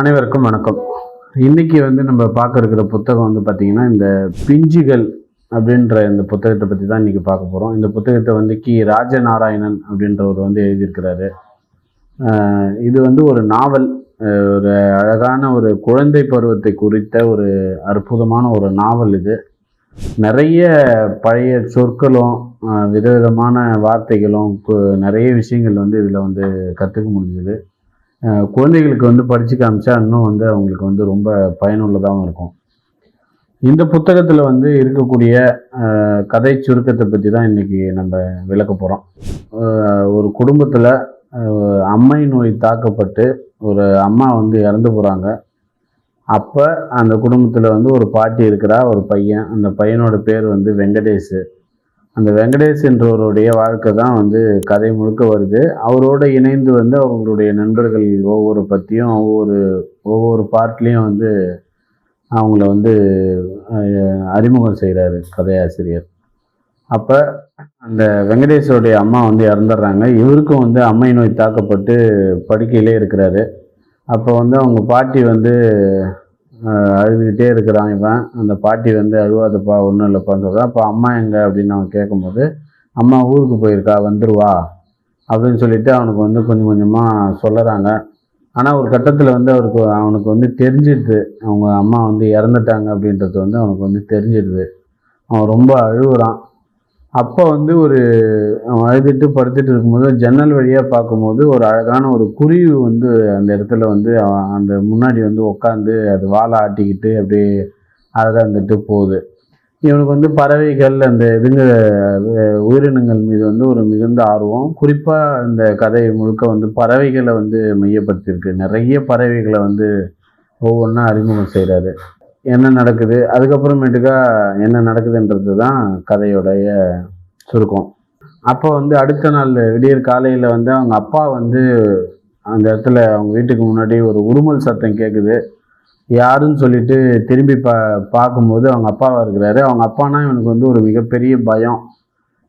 அனைவருக்கும் வணக்கம். இன்னைக்கு வந்து நம்ம பார்க்க இருக்கிற புத்தகம் வந்து பார்த்தீங்கன்னா இந்த பிஞ்சுகள் அப்படின்ற இந்த புத்தகத்தை பற்றி தான் இன்னைக்கு பார்க்க போகிறோம் இந்த புத்தகத்தை வந்து கி. ராஜநாராயணன் அப்படின்றவர் வந்து எழுதியிருக்கிறாரு. இது வந்து ஒரு நாவல். ஒரு அழகான ஒரு குழந்தை பருவத்தை குறித்த ஒரு அற்புதமான ஒரு நாவல் இது. நிறைய பழைய சொற்களும் விதவிதமான வார்த்தைகளும் நிறைய விஷயங்கள் வந்து இதில் வந்து கற்றுக்க முடிஞ்சுது. குழந்தைகளுக்கு வந்து படித்து காமிச்சா இன்னும் வந்து அவங்களுக்கு வந்து ரொம்ப பயனுள்ளதாகவும் இருக்கும். இந்த புத்தகத்தில் வந்து இருக்கக்கூடிய கதை சுருக்கத்தை பற்றி தான் இன்றைக்கி நம்ம விளக்க போகிறோம் ஒரு குடும்பத்தில் அம்மை நோய் தாக்கப்பட்டு ஒரு அம்மா வந்து இறந்து போகிறாங்க அப்போ அந்த குடும்பத்தில் வந்து ஒரு பாட்டி இருக்கிறா ஒரு பையன். அந்த பையனோட பேர் வந்து வெங்கடேஷ். அந்த வெங்கடேஷ் என்றவருடைய வாழ்க்கை தான் வந்து கதை முழுக்க வருது. அவரோட இணைந்து வந்து அவங்களுடைய நண்பர்கள் ஒவ்வொரு பற்றியும் ஒவ்வொரு ஒவ்வொரு பார்ட்லேயும் வந்து அவங்கள வந்து அறிமுகம் செய்கிறாரு கதையாசிரியர். அப்போ அந்த வெங்கடேஷோடைய அம்மா வந்து இறந்துடுறாங்க. இவருக்கும் வந்து அம்மை நோய் தாக்கப்பட்டு படுக்கையிலே இருக்கிறாரு. அப்போ வந்து அவங்க பாட்டி வந்து அழுதுகிட்டே இருக்கிறான் இவன். அந்த பாட்டி வந்து அழுவாதப்பா ஒன்றும் இல்லைப்பான்னு சொல்கிறான் அப்போ அம்மா எங்கே அப்படின்னு அவன் கேட்கும்போது அம்மா ஊருக்கு போயிருக்கா? வந்துடுவா அப்படின்னு சொல்லிட்டு அவனுக்கு வந்து கொஞ்சம் கொஞ்சமாக சொல்லுறாங்க. ஆனால் ஒரு கட்டத்தில் வந்து அவருக்கு அவனுக்கு வந்து தெரிஞ்சிடுது அவங்க அம்மா வந்து இறந்துட்டாங்க அப்படின்றது வந்து அவனுக்கு வந்து தெரிஞ்சிடுது அவன் ரொம்ப அழுகுறான். அப்போ வந்து ஒரு அவன் அழுதுட்டு படுத்துட்டு இருக்கும்போது ஜன்னல் வழியாக பார்க்கும்போது ஒரு அழகான ஒரு குருவி வந்து அந்த இடத்துல வந்து அவன் அந்த முன்னாடி வந்து உட்காந்து அது வாழை ஆட்டிக்கிட்டு அப்படியே அழகாக இருந்துட்டு போகுது. இவனுக்கு வந்து பறவைகள் அந்த இதுங்க உயிரினங்கள் மீது வந்து ஒரு மிகுந்த ஆர்வம். குறிப்பாக இந்த கதை முழுக்க வந்து பறவைகளை வந்து மையப்படுத்தியிருக்கு. நிறைய பறவைகளை வந்து ஒவ்வொன்றா அறிமுகம் செய்கிறாரு என்ன நடக்குது அதுக்கப்புறமேட்டுக்கா என்ன நடக்குதுன்றது தான் கதையோடைய சுருக்கம். அப்போ வந்து அடுத்த நாள் விடியற் காலையில் வந்து அவங்க அப்பா வந்து அந்த இடத்துல அவங்க வீட்டுக்கு முன்னாடி ஒரு உருமல் சத்தம் கேட்குது யாருன்னு சொல்லிட்டு திரும்பி பா பார்க்கும்போது அவங்க அப்பாவாக இருக்கிறாரு. அவங்க அப்பானா இவனுக்கு வந்து ஒரு மிகப்பெரிய பயம்.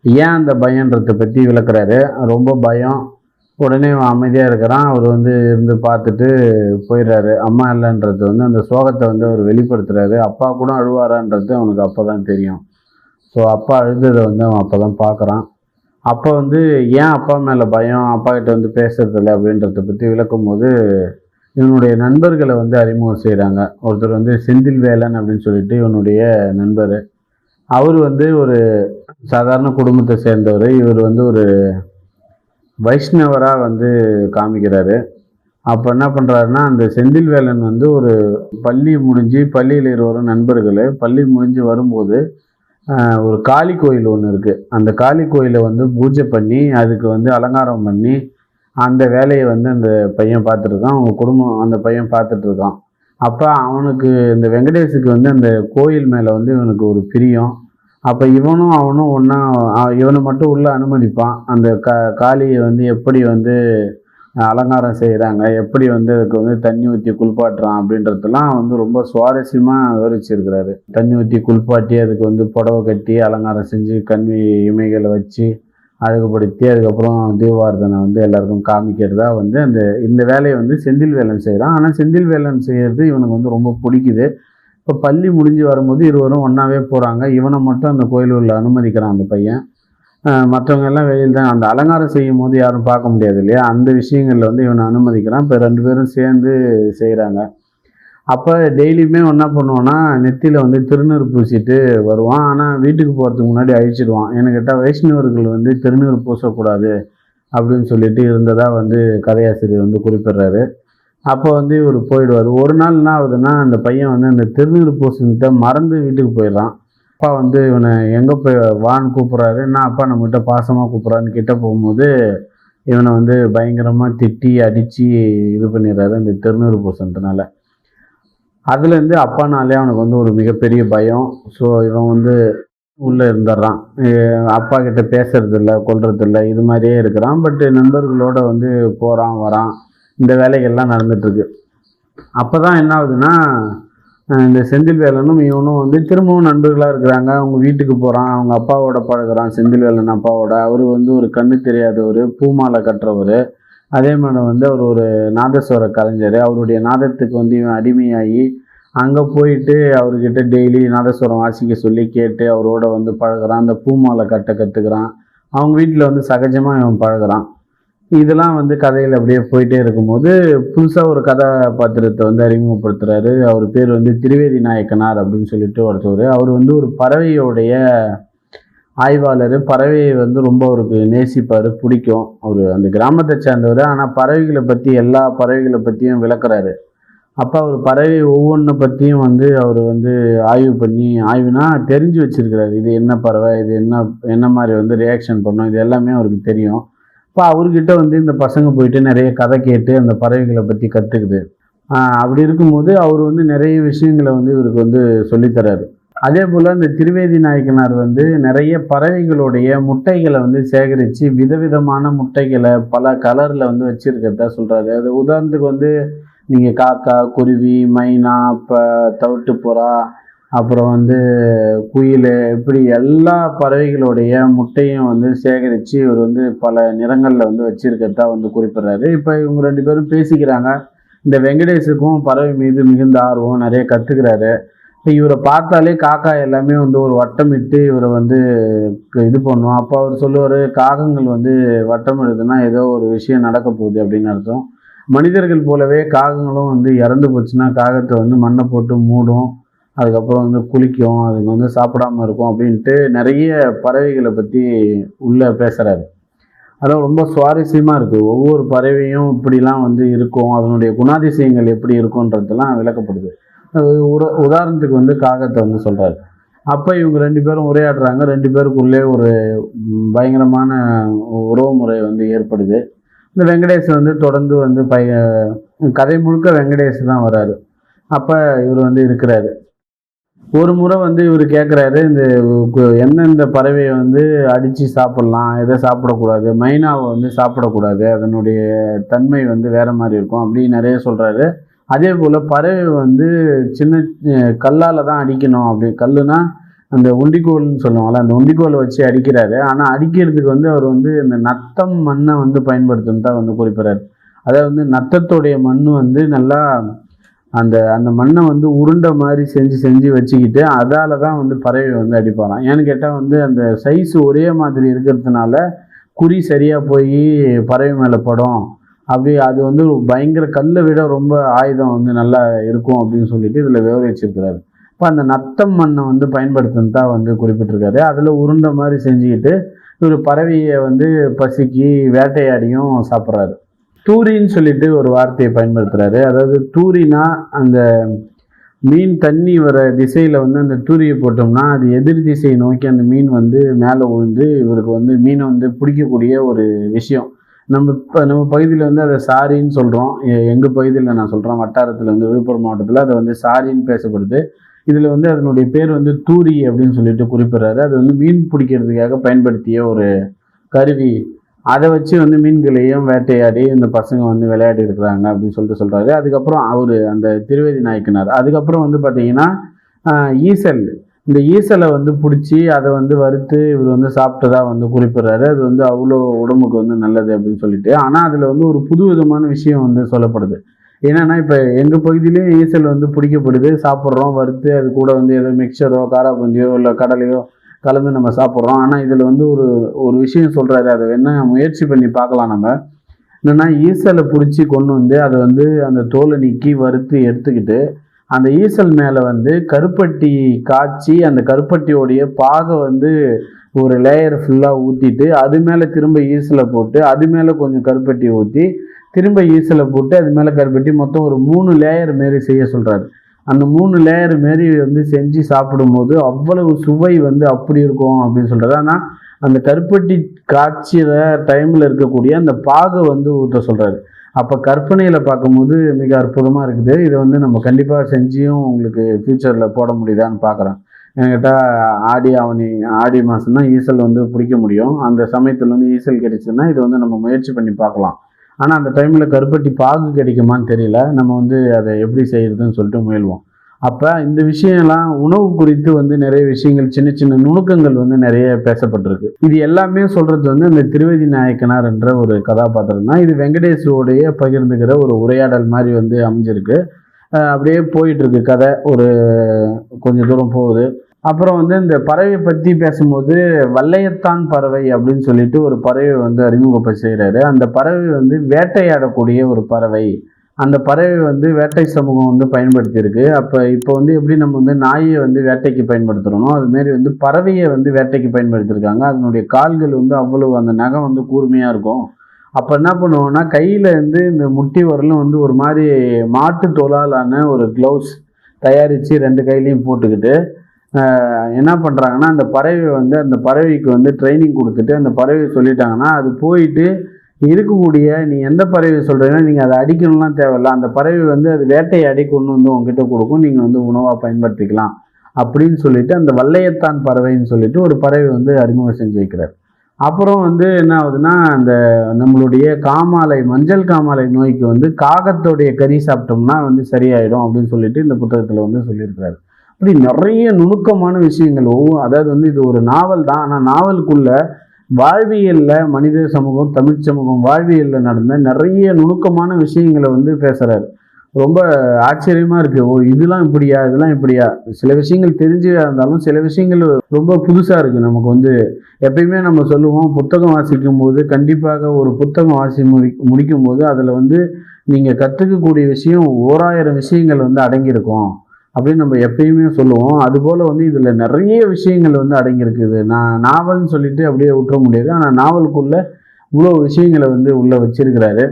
ஏன் அந்த பயன்றதை பற்றி விளக்குறாரு. ரொம்ப பயம். உடனே அவன் அமைதியாக இருக்கிறான். அவர் வந்து இருந்து பார்த்துட்டு போயிடுறாரு. அம்மா இல்லைன்றது வந்து அந்த சோகத்தை வந்து அவர் வெளிப்படுத்துறாரு. அப்பா கூட அழுவாரான்றது அவனுக்கு அப்போ தான் தெரியும். ஸோ அப்பா அழுததை வந்து அவன் அப்போ தான் பார்க்குறான். அப்போ வந்து ஏன் அப்பா மேலே பயம்? அப்பா கிட்ட வந்து பேசுறதில்ல அப்படின்றத பற்றி விளக்கும் போது இவனுடைய நண்பர்களை வந்து அறிமுகம் செய்கிறாங்க ஒருத்தர் வந்து செந்தில் வேலன் அப்படின்னு சொல்லிட்டு இவனுடைய நண்பர். அவர் வந்து ஒரு சாதாரண குடும்பத்தை சேர்ந்தவர். இவர் வந்து ஒரு வைஷ்ணவராக வந்து காமிக்கிறாரு. அப்போ என்ன பண்ணுறாருன்னா அந்த செந்தில் வேலன் வந்து ஒரு பள்ளி முடிஞ்சு பள்ளியில் இருவரும் நண்பர்கள் பள்ளி முடிஞ்சு வரும்போது ஒரு காளி கோயில் ஒன்று இருக்குது அந்த காளி கோயிலை வந்து பூஜை பண்ணி அதுக்கு வந்து அலங்காரம் பண்ணி அந்த வேலையை வந்து அந்த பையன் பார்த்துட்ருக்கான். அவங்க குடும்பம் அந்த பையன் பார்த்துட்ருக்கான். அப்போ அவனுக்கு இந்த வெங்கடேஷுக்கு வந்து அந்த கோயில் மேலே வந்து இவனுக்கு ஒரு பிரியம். அப்போ இவனும் அவனும் ஒன்றா இவனை மட்டும் உள்ளே அனுமதிப்பான். அந்த கா காளியை வந்து எப்படி வந்து அலங்காரம் செய்கிறாங்க எப்படி வந்து அதுக்கு வந்து தண்ணி ஊற்றி குளிப்பாட்டுறான் அப்படின்றதெல்லாம் வந்து ரொம்ப சுவாரஸ்யமாக விவரிச்சிருக்கிறாரு. தண்ணி ஊற்றி குளிப்பாட்டி அதுக்கு வந்து புடவை கட்டி அலங்காரம் செஞ்சு கண்வி இமைகளை வச்சு அழகுபடுத்தி அதுக்கப்புறம் தீபார்த்தனை வந்து எல்லாருக்கும் காமிக்கிறதா வந்து அந்த இந்த வேலையை வந்து செந்தில் வேலன் செய்கிறான் ஆனால் செந்தில் வேலன் செய்கிறது இவனுக்கு வந்து ரொம்ப பிடிக்குது. இப்போ பள்ளி முடிஞ்சு வரும்போது இருவரும் ஒன்றாவே போகிறாங்க இவனை மட்டும் அந்த கோயில் உள்ள அனுமதிக்கிறான் அந்த பையன். மற்றவங்க எல்லாம் வெளியில் தான் அந்த அலங்காரம் செய்யும் போது யாரும் பார்க்க முடியாது இல்லையா? அந்த விஷயங்களில் வந்து இவனை அனுமதிக்கிறான். இப்போ ரெண்டு பேரும் சேர்ந்து செய்கிறாங்க அப்போ டெய்லியுமே என்ன பண்ணுவோன்னா நெத்தியில் வந்து திருநூறு பூசிட்டு வருவான். ஆனால் வீட்டுக்கு போகிறதுக்கு முன்னாடி அழிச்சிடுவான். ஏன்னு கேட்டால் வைஷ்ணவர்கள் வந்து திருநூறு பூசக்கூடாது அப்படின்னு சொல்லிட்டு இருந்ததாக வந்து கதையாசிரியர் வந்து குறிப்பிடுறாரு. அப்போ வந்து இவர் போயிடுவார். ஒரு நாள் என்ன ஆகுதுன்னா அந்த பையன் வந்து அந்த திருநீர் பூசணத்தை மறந்து வீட்டுக்கு போயிடுறான். அப்பா வந்து இவனை எங்கே போய் வான்னு கூப்பிட்றாரு. என்ன அப்பா நம்மகிட்ட பாசமாக கூப்பிட்றான்னு கிட்ட போகும்போது இவனை வந்து பயங்கரமாக திட்டி அடித்து இது பண்ணிடுறாரு அந்த திருநூறு பூசணத்தினால அதுலேருந்து அப்பானாலே அவனுக்கு வந்து ஒரு மிகப்பெரிய பயம். ஸோ இவன் வந்து உள்ளே இருந்துடுறான். அப்பா கிட்ட பேசுறது இல்லை இது மாதிரியே இருக்கிறான். பட் நண்பர்களோட வந்து போகிறான் வரான். இந்த வேலைகள்லாம் நடந்துட்டுருக்கு. அப்போ தான் என்ன ஆகுதுன்னா இந்த செந்தில் வேலனும் இவனும் வந்து திரும்பவும் நண்பர்களாக இருக்கிறாங்க. அவங்க வீட்டுக்கு போகிறான் அவங்க அப்பாவோட பழகுறான் செந்தில் வேலன் அப்பாவோட. அவர் வந்து ஒரு கண்ணு தெரியாதவர் பூமாலை கட்டுறவர். அதே மாதிரி வந்து அவர் ஒரு நாதஸ்வர கலைஞர். அவருடைய நாதத்துக்கு வந்து இவன் அடிமையாகி அங்கே போயிட்டு அவர்கிட்ட டெய்லி நாதஸ்வரம் வாசிக்க சொல்லி கேட்டு அவரோட வந்து பழகுறான். அந்த பூமாலை கட்ட கற்றுக்குறான் அவங்க வீட்டில் வந்து சகஜமாக இவன் பழகுறான். இதெல்லாம் வந்து கதையில் அப்படியே போயிட்டே இருக்கும்போது புதுசாக ஒரு கதாபாத்திரத்தை வந்து அறிமுகப்படுத்துகிறாரு அவர் பேர் வந்து திரிவேதி நாயக்கனார் அப்படின்னு சொல்லிட்டு ஒருத்தவர். அவர் வந்து ஒரு பறவையோடைய ஆய்வாளர். பறவையை வந்து ரொம்ப அவருக்கு நேசிப்பார் பிடிக்கும். அவர் அந்த கிராமத்தை சேர்ந்தவர். ஆனால் பறவைகளை பற்றி எல்லா பறவைகளை பற்றியும் விளக்குறாரு. அப்போ அவர் பறவை ஒவ்வொன்றை பற்றியும் வந்து அவர் வந்து ஆய்வு பண்ணி ஆய்வுனா தெரிஞ்சு வச்சிருக்கிறாரு. இது என்ன பறவை? இது என்ன என்ன மாதிரி வந்து ரியாக்ஷன் பண்ணும்? இது எல்லாமே அவருக்கு தெரியும். இப்போ அவர்கிட்ட வந்து இந்த பசங்க போயிட்டு நிறைய கதை கேட்டு அந்த பறவைகளை பற்றி கற்றுக்குது அப்படி இருக்கும்போது அவர் வந்து நிறைய விஷயங்களை வந்து இவருக்கு வந்து சொல்லித்தராரு. அதே போல் இந்த திருவேதி நாயக்கனார் வந்து நிறைய பறவைகளுடைய முட்டைகளை வந்து சேகரித்து விதவிதமான முட்டைகளை பல கலரில் வந்து வச்சுருக்கிறதா சொல்கிறாரு அது உதாரணத்துக்கு வந்து நீங்கள் காக்கா குருவி மைனா இப்போ தவிட்டுப்புறா அப்புறம் வந்து குயில் இப்படி எல்லா பறவைகளுடைய முட்டையும் வந்து சேகரித்து இவர் வந்து பல நிறங்களில் வந்து வச்சிருக்கிறதா வந்து குறிப்பிட்றாரு. இப்போ இவங்க ரெண்டு பேரும் பேசிக்கிறாங்க. இந்த வெங்கடேஷுக்கும் பறவை மீது மிகுந்த ஆர்வம் நிறைய கற்றுக்கிறாரு இப்போ இவரை பார்த்தாலே காக்கா எல்லாமே வந்து ஒரு வட்டமிட்டு இவரை வந்து இது பண்ணுவோம் அப்போ அவர் சொல்லுவார் காகங்கள் வந்து வட்டம் எடுதுன்னா ஏதோ ஒரு விஷயம் நடக்க போகுது அப்படின்னு அர்த்தம். மனிதர்கள் போலவே காகங்களும் வந்து இறந்து போச்சுன்னா காகத்தை வந்து மண்ணை போட்டு மூடும். அதுக்கப்புறம் வந்து குளிக்கும் அதுக்கு வந்து சாப்பிடாம இருக்கும் அப்படின்ட்டு நிறைய பறவைகளை பற்றி உள்ளே பேசுகிறாரு அதான் ரொம்ப சுவாரஸ்யமாக இருக்குது ஒவ்வொரு பறவையும் இப்படிலாம் வந்து இருக்கும். அதனுடைய குணாதிசயங்கள் எப்படி இருக்குன்றதெல்லாம் விளக்கப்படுது. உர உதாரணத்துக்கு வந்து காகத்தை வந்து சொல்கிறாரு அப்போ இவங்க ரெண்டு பேரும் உரையாடுறாங்க. ரெண்டு பேருக்குள்ளே ஒரு பயங்கரமான உறவு முறை வந்து ஏற்படுது. இந்த வெங்கடேஷ் வந்து தொடர்ந்து வந்து பய கதை முழுக்க வெங்கடேஷ் தான் வராரு. அப்போ இவர் வந்து இருக்கிறாரு. ஒரு முறை வந்து இவர் கேட்குறாரு இந்த எந்தெந்த பறவையை வந்து அடித்து சாப்பிட்லாம் எதை சாப்பிடக்கூடாது மைனாவை வந்து சாப்பிடக்கூடாது அதனுடைய தன்மை வந்து வேறு மாதிரி இருக்கும் அப்படி நிறைய சொல்கிறாரு அதே போல் பறவை வந்து சின்ன கல்லால் தான் அடிக்கணும் அப்படி கல்லுனா அந்த உண்டிக்கோல்னு சொல்லுவாங்கல்ல அந்த உண்டிக்கோலை வச்சு அடிக்கிறாரு. ஆனால் அடிக்கிறதுக்கு வந்து அவர் வந்து இந்த நத்தம் மண்ணை வந்து பயன்படுத்துன்னு தான் வந்து குறிப்பிட்றாரு. அதாவது வந்து நத்தத்துடைய மண் வந்து நல்லா அந்த அந்த மண்ணை வந்து உருண்டை மாதிரி செஞ்சு செஞ்சு வச்சுக்கிட்டு அதால தான் வந்து பறவை வந்து அடிப்பாராம். ஏன்னு கேட்டால் வந்து அந்த சைஸ் ஒரே மாதிரி இருக்கிறதுனால குறி சரியாக போய் பறவை மேலே படும். அப்படி அது வந்து பயங்கர கல்லை விட ரொம்ப ஆயுதம் வந்து நல்லா இருக்கும் அப்படின்னு சொல்லிட்டு இதில் விவரிச்சிருக்கிறாரு. இப்போ அந்த நத்தம் மண்ணை வந்து பயன்படுத்துன்னு தான் வந்து குறிப்பிட்டிருக்காரு. அதில் உருண்டை மாதிரி செஞ்சுக்கிட்டு ஒரு பறவையை வந்து பசிக்கு வேட்டையாடியும் சாப்பிட்றாரு. தூரின்னு சொல்லிட்டு ஒரு வார்த்தையை பயன்படுத்துறாரு. அதாவது தூரினா அந்த மீன் தண்ணி வர திசையில் வந்து அந்த தூரியை போட்டோம்னா அது எதிர் திசையை நோக்கி அந்த மீன் வந்து மேலே விழுந்து இவருக்கு வந்து மீனை வந்து பிடிக்கக்கூடிய ஒரு விஷயம். நம்ம இப்போ நம்ம பகுதியில் வந்து அதை சாரின்னு சொல்கிறோம் எங்கள் பகுதியில் நான் சொல்கிறேன் வட்டாரத்தில் வந்து விழுப்புரம் மாவட்டத்தில் அதை வந்து சாரின்னு பேசப்படுது. இதில் வந்து அதனுடைய பேர் வந்து தூரி அப்படின்னு சொல்லிட்டு குறிப்பிட்றாரு. அது வந்து மீன் பிடிக்கிறதுக்காக பயன்படுத்திய ஒரு கருவி. அதை வச்சு வந்து மீன்களையும் வேட்டையாடி இந்த பசங்க வந்து விளையாடி இருக்கிறாங்க அப்படின்னு சொல்லிட்டு சொல்கிறாரு அதுக்கப்புறம் அவர் அந்த திருவேதி நாயக்கனார். அதுக்கப்புறம் வந்து பார்த்தீங்கன்னா ஈசல். இந்த ஈசலை வந்து பிடிச்சி அதை வந்து வறுத்து இவர் வந்து சாப்பிட்டதா வந்து குறிப்பிட்றாரு. அது வந்து அவ்வளோ உடம்புக்கு வந்து நல்லது அப்படின்னு சொல்லிட்டு. ஆனால் அதில் வந்து ஒரு புது விதமான விஷயம் வந்து சொல்லப்படுது. என்னென்னா இப்போ எங்கள் பகுதியிலேயே ஈசல் வந்து பிடிக்கப்படுது. சாப்பிட்றோம் வறுத்து அது கூட வந்து ஏதோ மிக்சரோ காராபூந்தியோ இல்லை கடலையோ கலந்து நம்ம சாப்பிட்றோம். ஆனால் இதில் வந்து ஒரு ஒரு விஷயம் சொல்கிறாரு அதை வேணா முயற்சி பண்ணி பார்க்கலாம் நம்ம. என்னென்னா ஈசலை பிடிச்சி கொண்டு வந்து அதை வந்து அந்த தோலை நீக்கி வறுத்து எடுத்துக்கிட்டு அந்த ஈசல் மேலே வந்து கருப்பட்டி காய்ச்சி அந்த கருப்பட்டியோடைய பாகை வந்து ஒரு லேயர் ஃபுல்லாக ஊற்றிட்டு அது மேலே திரும்ப ஈசலை போட்டு அது மேலே கொஞ்சம் கருப்பட்டி ஊற்றி திரும்ப ஈசலை போட்டு அது மேலே கருப்பட்டி மொத்தம் ஒரு மூணு லேயர் மாரி செய்ய சொல்கிறாரு அந்த மூணு லேயர் மாரி வந்து செஞ்சு சாப்பிடும்போது அவ்வளவு சுவை வந்து அப்படி இருக்கும் அப்படின்னு சொல்கிறது ஆனால் அந்த கருப்பட்டி காய்ச்சிற டைமில் இருக்கக்கூடிய அந்த பாகை வந்து ஊற்ற சொல்கிறாரு அப்போ கற்பனையில் பார்க்கும்போது மிக அற்புதமாக இருக்குது. இதை வந்து நம்ம கண்டிப்பாக செஞ்சியும் உங்களுக்கு ஃப்யூச்சரில் போட முடியுதான்னு பார்க்குறேன். என்கிட்ட ஆடி ஆவணி ஆடி மாதம் தான் ஈசல் வந்து பிடிக்க முடியும். அந்த சமயத்தில் வந்து ஈசல் கிடைச்சுன்னா இதை வந்து நம்ம முயற்சி பண்ணி பார்க்கலாம். ஆனால் அந்த டைமில் கருப்பட்டி பாகு கிடைக்குமான்னு தெரியல. நம்ம வந்து அதை எப்படி செய்கிறதுன்னு சொல்லிட்டு முயல்வோம். அப்போ இந்த விஷயம்லாம் உணவு குறித்து வந்து நிறைய விஷயங்கள் சின்ன சின்ன நுணுக்கங்கள் வந்து நிறைய பேசப்பட்டிருக்கு. இது எல்லாமே சொல்கிறது வந்து இந்த திருவதி நாயக்கனார் என்ற ஒரு கதாபாத்திரம் தான். இது வெங்கடேஷோடைய பகிர்ந்துக்கிற ஒரு உரையாடல் மாதிரி வந்து அமைஞ்சிருக்கு. அப்படியே போயிட்டுருக்கு கதை. ஒரு கொஞ்சம் தூரம் போகுது. அப்புறம் வந்து இந்த பறவையை பற்றி பேசும்போது வல்லையத்தான் பறவை அப்படின்னு சொல்லிட்டு ஒரு பறவை வந்து அறிமுகப்பை செய்கிறாரு அந்த பறவை வந்து வேட்டையாடக்கூடிய ஒரு பறவை. அந்த பறவை வந்து வேட்டை சமூகம் வந்து பயன்படுத்தியிருக்கு. அப்போ இப்போ வந்து எப்படி நம்ம வந்து நாயை வந்து வேட்டைக்கு பயன்படுத்துகிறோமோ அதுமாரி வந்து பறவையை வந்து வேட்டைக்கு பயன்படுத்தியிருக்காங்க. அதனுடைய கால்கள் வந்து அவ்வளவு அந்த நகம் வந்து கூர்மையாக இருக்கும். அப்போ என்ன பண்ணுவோம்னா கையில் வந்து இந்த முட்டி வரலும் வந்து ஒரு மாதிரி மாட்டு தோலாலான ஒரு க்ளவுஸ் தயாரித்து ரெண்டு கையிலையும் போட்டுக்கிட்டு என்ன பண்ணுறாங்கன்னா அந்த பறவை வந்து அந்த பறவைக்கு வந்து ட்ரைனிங் கொடுத்துட்டு அந்த பறவை சொல்லிட்டாங்கன்னா அது போயிட்டு இருக்கக்கூடிய நீ எந்த பறவை சொல்கிறீங்கன்னா நீங்கள் அதை அடிக்கணும்லாம் தேவையில்ல. அந்த பறவை வந்து அது வேட்டையாடி கொண்டு வந்து உங்ககிட்ட கொடுக்கும். நீங்கள் வந்து உணவாக பயன்படுத்திக்கலாம் அப்படின்னு சொல்லிட்டு அந்த வல்லையத்தான் பறவைன்னு சொல்லிட்டு ஒரு பறவை வந்து அறிமுகம் செஞ்சு வைக்கிறார். அப்புறம் வந்து என்ன ஆகுதுன்னா அந்த நம்மளுடைய காமாலை மஞ்சள் காமாலை நோய்க்கு வந்து காகத்தோடைய கறி சாப்பிட்டோம்னா வந்து சரியாயிடும் அப்படின்னு சொல்லிட்டு இந்த புத்தகத்தில் வந்து சொல்லியிருக்கிறாரு. அப்படி நிறைய நுணுக்கமான விஷயங்கள். ஒவ்வொரு அதாவது வந்து இது ஒரு நாவல் தான். ஆனால் நாவலுக்குள்ள வாழ்வியலில் மனித சமூகம் தமிழ் சமூகம் வாழ்வியலில் நடந்த நிறைய நுணுக்கமான விஷயங்களை வந்து பேசுகிறாரு ரொம்ப ஆச்சரியமாக இருக்குது ஓ இதெல்லாம் இப்படியா? இதெல்லாம் இப்படியா? சில விஷயங்கள் தெரிஞ்சதாக இருந்தாலும் சில விஷயங்கள் ரொம்ப புதுசாக இருக்குது நமக்கு வந்து எப்பயுமே நம்ம சொல்லுவோம் புத்தகம் வாசிக்கும் போது கண்டிப்பாக ஒரு புத்தகம் வாசி முடி முடிக்கும் போது அதில் வந்து நீங்கள் கற்றுக்கக்கூடிய விஷயம் ஓராயிரம் விஷயங்கள் வந்து அடங்கியிருக்கும். அப்படின்னு நம்ம எப்பயுமே சொல்லுவோம். அதுபோல் வந்து இதில் நிறைய விஷயங்கள் வந்து அடங்கியிருக்குது. நான் நாவல்னு சொல்லிட்டு அப்படியே விட்டுற முடியாது. ஆனால் நாவலுக்குள்ளே இவ்வளோ விஷயங்களை வந்து உள்ளே வச்சிருக்கிறாரு.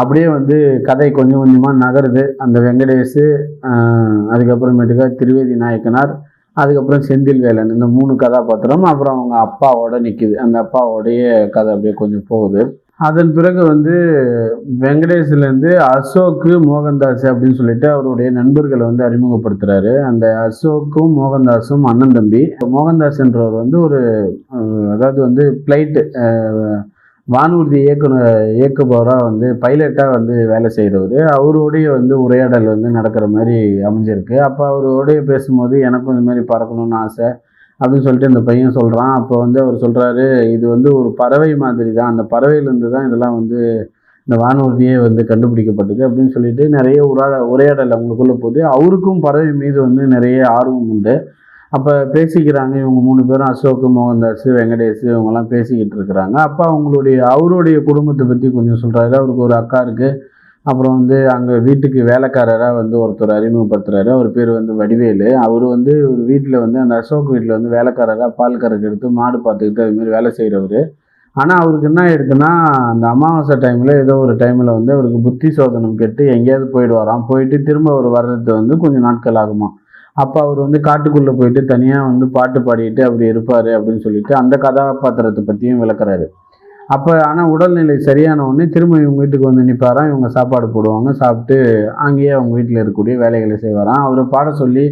அப்படியே வந்து கதை கொஞ்சம் கொஞ்சமாக நகருது. அந்த வெங்கடேஷு அதுக்கப்புறமேட்டுக்கா திருவேதி நாயக்கனார் அதுக்கப்புறம் செந்தில் வேலன் இந்த மூணு கதாபாத்திரம் அப்புறம் அவங்க அப்பாவோட நிற்கிது அந்த அப்பாவோடைய கதை அப்படியே கொஞ்சம் போகுது. அதன் பிறகு வந்து வெங்கடேஷ்லேருந்து அசோக்கு மோகன்தாஸ் அப்படின்னு சொல்லிட்டு அவருடைய நண்பர்களை வந்து அறிமுகப்படுத்துறாரு. அந்த அசோக்கும் மோகன்தாஸும் அண்ணன் தம்பி. மோகன்தாஸ்ன்றவர் வந்து ஒரு அதாவது வந்து ஃப்ளைட்டு வானூர்தி இயக்குனர் இயக்குபவராக வந்து பைலட்டாக வந்து வேலை செய்கிறவர் அவருடைய வந்து உரையாடல் வந்து நடக்கிற மாதிரி அமைஞ்சிருக்கு. அப்போ அவரோடைய பேசும்போது எனக்கும் இந்த மாதிரி பறக்கணும்னு ஆசை. அப்படின்னு சொல்லிட்டு இந்த பையன் சொல்கிறான் அப்போ வந்து அவர் சொல்கிறாரு இது வந்து ஒரு பறவை மாதிரி தான் அந்த பறவையிலேருந்து தான் இதெல்லாம் வந்து இந்த வானூர்தியே வந்து கண்டுபிடிக்கப்பட்டது அப்படின்னு சொல்லிட்டு நிறைய உரா உரையாடல் அவங்களுக்குள்ள போகுது. அவருக்கும் பறவை மீது வந்து நிறைய ஆர்வம் உண்டு. அப்போ பேசிக்கிறாங்க இவங்க மூணு பேரும் அசோக் மோகன்தாஸ் வெங்கடேஷ் இவங்கெல்லாம் பேசிக்கிட்டு இருக்கிறாங்க. அப்போ அவங்களுடைய அவருடைய குடும்பத்தை பற்றி கொஞ்சம் சொல்கிறாரு அவருக்கு ஒரு அக்கா இருக்குது அப்புறம் வந்து அங்கே வீட்டுக்கு வேலைக்காரராக வந்து ஒருத்தர் அறிமுகப்படுத்துறாரு. அவர் பேர் வந்து வடிவேலு. அவர் வந்து ஒரு வீட்டில் வந்து அந்த அசோக் வீட்டில் வந்து வேலைக்காரராக பால் கறக்கு எடுத்து மாடு பார்த்துக்கிட்டு அதுமாரி வேலை செய்கிறவர் ஆனால் அவருக்கு என்ன ஆயிடுதுன்னா அந்த அமாவாசை டைமில் ஏதோ ஒரு டைமில் வந்து அவருக்கு புத்தி சோதனம் கெட்டு எங்கேயாவது போயிடுவாராம். போயிட்டு திரும்ப அவர் வர்றது வந்து கொஞ்சம் நாட்கள் ஆகுமா. அப்போ அவர் வந்து காட்டுக்குள்ளே போயிட்டு தனியாக வந்து பாட்டு பாடிட்டு அப்படி இருப்பார் அப்படின்னு சொல்லிட்டு அந்த கதாபாத்திரத்தை பற்றியும் விளக்குறாரு. அப்போ ஆனால் உடல்நிலை சரியான உடனே திரும்ப இவங்க வீட்டுக்கு வந்து நிற்பாராம் இவங்க சாப்பாடு போடுவாங்க சாப்பிட்டு அங்கேயே அவங்க வீட்டில் இருக்கக்கூடிய வேலைகளை செய்வாராம் அவரை பாட சொல்லி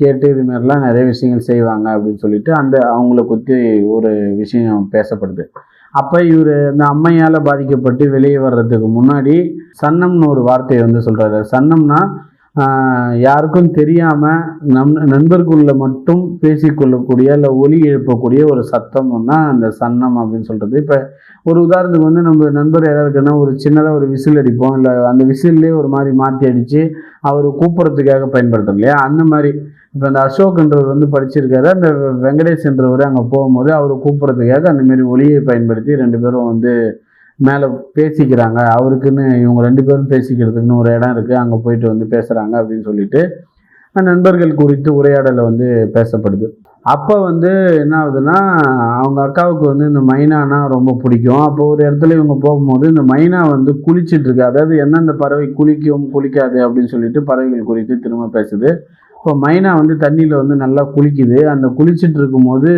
கேட்டு இதுமாரிலாம் நிறைய விஷயங்கள் செய்வாங்க அப்படின்னு சொல்லிட்டு அந்த அவங்கள குத்தி ஒரு விஷயம் பேசப்படுது. அப்போ இவர் இந்த அம்மையால் பாதிக்கப்பட்டு வெளியே வர்றதுக்கு முன்னாடி சன்னம்னு ஒரு வார்த்தையை வந்து சொல்கிறாரு சன்னம்னா யாருக்கும் தெரியாமல் நம் நண்பருக்குள்ள மட்டும் பேசிக்கொள்ளக்கூடிய இல்லை ஒலி எழுப்பக்கூடிய ஒரு சத்தம்னா அந்த சன்னம் அப்படின்னு சொல்கிறது இப்போ ஒரு உதாரணத்துக்கு வந்து நம்ம நண்பர் யாராவது இருக்குன்னா ஒரு சின்னதாக ஒரு விசில் அடிப்போம். இல்லை அந்த விசில்லே ஒரு மாதிரி மாற்றி அடித்து அவர் கூப்பிட்றதுக்காக பயன்படுத்தும் இல்லையா? அந்த மாதிரி. இப்போ இந்த அசோக்ன்றவர் வந்து படிச்சிருக்காரு. அந்த வெங்கடேஷ்ன்றவர் அங்கே போகும்போது அவர் கூப்பிட்றதுக்காக அந்தமாரி ஒலியை பயன்படுத்தி ரெண்டு பேரும் வந்து மேலே பேசிக்கிறாங்க. அவருக்குன்னு இவங்க ரெண்டு பேரும் பேசிக்கிறதுக்குன்னு ஒரு இடம் இருக்குது அங்கே போயிட்டு வந்து பேசுகிறாங்க அப்படின்னு சொல்லிட்டு நண்பர்கள் குறித்து உரையாடலை வந்து பேசப்படுது. அப்போ வந்து என்ன ஆகுதுன்னா அவங்க அக்காவுக்கு வந்து இந்த மைனானா ரொம்ப பிடிக்கும். அப்போ ஒரு இடத்துல இவங்க போகும்போது இந்த மைனா வந்து குளிச்சுட்டு இருக்கு. அதாவது எந்தெந்த பறவை குளிக்கும் குளிக்காது அப்படின்னு சொல்லிட்டு பறவைகள் குறித்து திரும்ப பேசுது. இப்போ மைனா வந்து தண்ணியில் வந்து நல்லா குளிக்குது. அந்த குளிச்சிட்டு இருக்கும்போது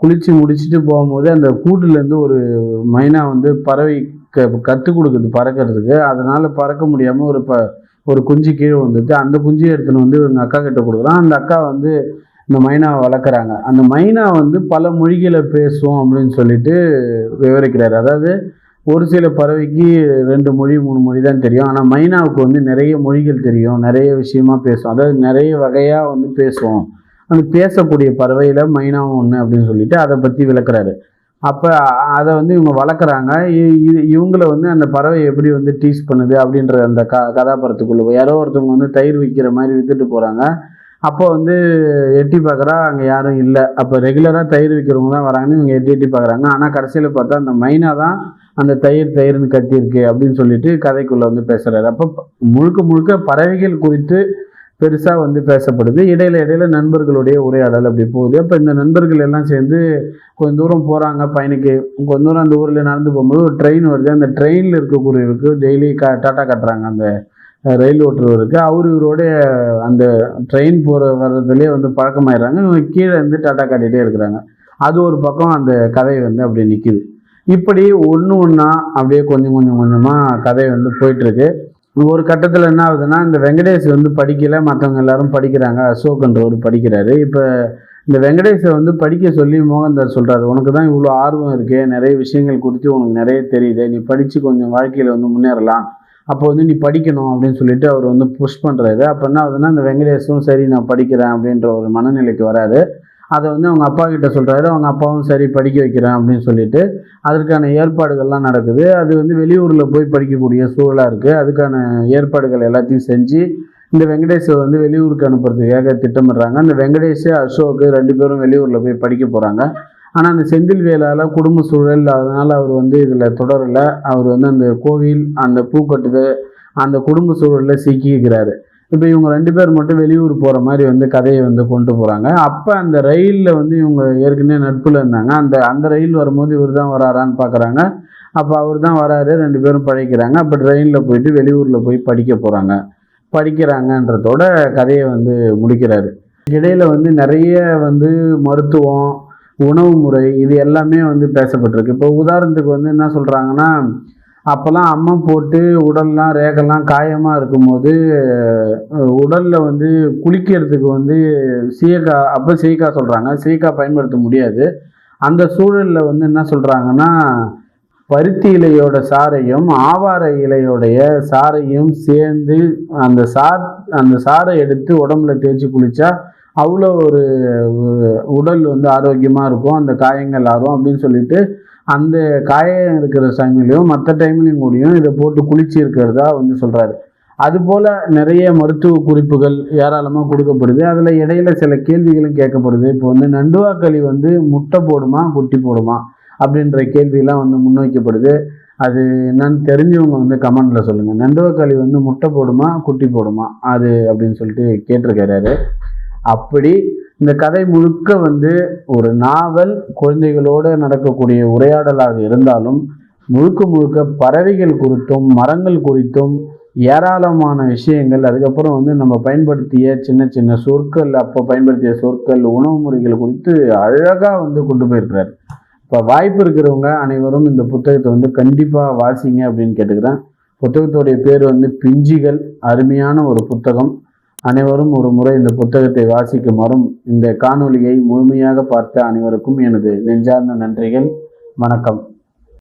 குளித்து முடிச்சுட்டு போகும்போது அந்த கூட்டுலேருந்து ஒரு மைனா வந்து பறவை க கற்றுக் கொடுக்குது பறக்கிறதுக்கு. அதனால் பறக்க முடியாமல் ஒரு ப ஒரு குஞ்சு கீழே வந்துட்டு அந்த குஞ்சு எடுத்துன்னு வந்து எங்கள் அக்கா கிட்ட கொடுக்குறான். அந்த அக்கா வந்து இந்த மைனாவை வளர்க்குறாங்க. அந்த மைனா வந்து பல மொழிகளை பேசும் அப்படின்னு சொல்லிட்டு விவரிக்கிறாரு. அதாவது ஒரு சில பறவைக்கு ரெண்டு மொழி மூணு மொழி தான் தெரியும். ஆனால் மைனாவுக்கு வந்து நிறைய மொழிகள் தெரியும். நிறைய விஷயமா பேசும். அதாவது நிறைய வகையாக வந்து பேசுவோம். அந்த பேசக்கூடிய பறவையில் மைனாவும் ஒன்று அப்படின்னு சொல்லிட்டு அதை பற்றி விளக்குறாரு. அப்போ அதை வந்து இவங்க வளர்க்குறாங்க. இது இவங்கள வந்து அந்த பறவை எப்படி வந்து டீஸ் பண்ணுது அப்படின்ற அந்த க கதாபாத்திரத்துக்குள்ளே யாரோ ஒருத்தவங்க வந்து தயிர் விற்கிற மாதிரி விற்றுட்டு போகிறாங்க அப்போ வந்து எட்டி பார்க்குறா அங்கே யாரும் இல்லை. அப்போ ரெகுலராக தயிர் விற்கிறவங்க தான் வராங்கன்னு இவங்க எட்டி எட்டி பார்க்குறாங்க ஆனால் கடைசியில் பார்த்தா அந்த மைனா தான் அந்த தயிர் தயிர்னு கட்டியிருக்கு அப்படின்னு சொல்லிட்டு கதைக்குள்ளே வந்து பேசுகிறாரு அப்போ முழுக்க முழுக்க பறவைகள் குறித்து பெருசாக வந்து பேசப்படுது. இடையில இடையில நண்பர்களுடைய உரையாடல் அப்படி போகுது. அப்போ இந்த நண்பர்கள் எல்லாம் சேர்ந்து கொஞ்சம் தூரம் போகிறாங்க பையனுக்கு கொஞ்சம் தூரம் அந்த ஊரில் நடந்து போகும்போது ஒரு ட்ரெயின் வருது. அந்த ட்ரெயினில் இருக்கக்கூடியவருக்கு டெய்லி கா டாட்டா கட்டுறாங்க. அந்த ரயில் ஓட்டுறவருக்கு. அவர் இவரோடைய அந்த ட்ரெயின் போகிற வர்றதுலேயே வந்து பழக்கமாயிடுறாங்க. இவங்க கீழே இருந்து டாட்டா காட்டிகிட்டே இருக்கிறாங்க. அது ஒரு பக்கம் அந்த கதை வந்து அப்படியே நிற்கிது இப்படி ஒன்று ஒன்றா அப்படியே கொஞ்சம் கொஞ்சம் கொஞ்சமாக கதை வந்து போயிட்டுருக்கு ஒரு கட்டத்தில் என்ன ஆகுதுன்னா இந்த வெங்கடேஷ் வந்து படிக்கல மற்றவங்க எல்லாரும் படிக்கிறாங்க அசோக்ன்றவர் படிக்கிறாரு. இப்போ இந்த வெங்கடேஷை வந்து படிக்க சொல்லி மோகன்தாஸ் சொல்கிறாரு உனக்கு தான் இவ்வளோ ஆர்வம் இருக்கே நிறைய விஷயங்கள் குறித்து உனக்கு நிறைய தெரியுது. நீ படித்து கொஞ்சம் வாழ்க்கையில் வந்து முன்னேறலாம். அப்போ வந்து நீ படிக்கணும் அப்படின்னு சொல்லிட்டு அவர் வந்து புஷ் பண்ணுறாரு அப்போ என்ன ஆகுதுன்னா இந்த வெங்கடேஷும் சரி நான் படிக்கிறேன் அப்படின்ற ஒரு மனநிலைக்கு வராது அதை வந்து அவங்க அப்பா கிட்ட சொல்கிறாரு அவங்க அப்பாவும் சரி படிக்க வைக்கிறேன் அப்படின்னு சொல்லிட்டு அதற்கான ஏற்பாடுகள்லாம் நடக்குது. அது வந்து வெளியூரில் போய் படிக்கக்கூடிய சூழலாக இருக்குது அதுக்கான ஏற்பாடுகள் எல்லாத்தையும் செஞ்சு இந்த வெங்கடேஷை வந்து வெளியூருக்கு அனுப்புறதுக்காக திட்டமிடுறாங்க. அந்த வெங்கடேஷ் அசோக் ரெண்டு பேரும் வெளியூரில் போய் படிக்க போகிறாங்க ஆனால் அந்த செந்தில் வேலால் குடும்ப சூழல் அதனால் அவர் வந்து இதில் தொடரல. அவர் வந்து அந்த கோவில் அந்த பூக்கட்டுது அந்த குடும்ப சூழலில் சிக்கிக்கிறாரு. இப்போ இவங்க ரெண்டு பேர் மட்டும் வெளியூர் போகிற மாதிரி வந்து கதையை வந்து கொண்டு போகிறாங்க அப்போ அந்த ரயிலில் வந்து இவங்க ஏற்கனவே நட்பில் இருந்தாங்க. அந்த அந்த ரயில் வரும்போது இவர் தான் வராரான்னு பார்க்குறாங்க அப்போ அவர் தான் வராரு ரெண்டு பேரும் பழைக்கிறாங்க அப்போ ட்ரெயினில் போயிட்டு வெளியூரில் போய் படிக்க போகிறாங்க படிக்கிறாங்கன்றதோட கதையை வந்து முடிக்கிறாரு. இடையில் வந்து நிறைய வந்து மருத்துவம் உணவு முறை இது எல்லாமே வந்து பேசப்பட்டிருக்கு. இப்போ உதாரணத்துக்கு வந்து என்ன சொல்கிறாங்கன்னா அப்போல்லாம் அம்மா போட்டு உடல்லாம் ரேகெல்லாம் காயமாக இருக்கும்போது உடலில் வந்து குளிக்கிறதுக்கு வந்து சீயக்காய் அப்போ சீயக்காய் சொல்கிறாங்க சீயக்காய் பயன்படுத்த முடியாது. அந்த சூழலில் வந்து என்ன சொல்கிறாங்கன்னா பருத்தி இலையோட சாறையும் ஆவார இலையோடைய சாறையும் சேர்ந்து அந்த சார் அந்த சாறை எடுத்து உடம்புல தேய்ச்சி குளித்தா அவ்வளோ ஒரு ஒரு உடல் வந்து ஆரோக்கியமாக இருக்கும். அந்த காயங்கள் ஆறும் அப்படின்னு சொல்லிட்டு அந்த காயம் இருக்கிற டைம்லையும் மற்ற டைம்லையும் கூடயும் இதை போட்டு குளிச்சு இருக்கிறதா வந்து சொல்கிறாரு அதுபோல் நிறைய மருத்துவ குறிப்புகள் ஏராளமாக கொடுக்கப்படுது. அதில் இடையில சில கேள்விகளும் கேட்கப்படுது. இப்போ வந்து நண்டுவாக்களி வந்து முட்டை போடுமா குட்டி போடுமா அப்படின்ற கேள்வியெல்லாம் வந்து முன்வைக்கப்படுது. அது என்னன்னு தெரிஞ்சவங்க வந்து கமெண்டில் சொல்லுங்கள் நண்டுவாக்களி வந்து முட்டை போடுமா குட்டி போடுமா அது அப்படின்னு சொல்லிட்டு கேட்டிருக்கிறாரு. அப்படி இந்த கதை முழுக்க வந்து ஒரு நாவல் குழந்தைகளோடு நடக்கக்கூடிய உரையாடலாக இருந்தாலும் முழுக்க முழுக்க பறவைகள் குறித்தும் மரங்கள் குறித்தும் ஏராளமான விஷயங்கள் அதுக்கப்புறம் வந்து நம்ம பயன்படுத்திய சின்ன சின்ன சொற்கள் அப்போ பயன்படுத்திய சொற்கள் உணவு முறைகள் குறித்து அழகாக வந்து கொண்டு போயிருக்கிறார். இப்போ வாய்ப்பு இருக்கிறவங்க அனைவரும் இந்த புத்தகத்தை வந்து கண்டிப்பாக வாசிங்க அப்படின்னு கேட்டுக்கிறேன். புத்தகத்துடைய பேர் வந்து பிஞ்சிகள் அருமையான ஒரு புத்தகம். அனைவரும் ஒரு முறை இந்த புத்தகத்தை வாசிக்குமாறும் இந்த காணொளியை முழுமையாக பார்த்த அனைவருக்கும் எனது நெஞ்சார்ந்த நன்றிகள். வணக்கம்.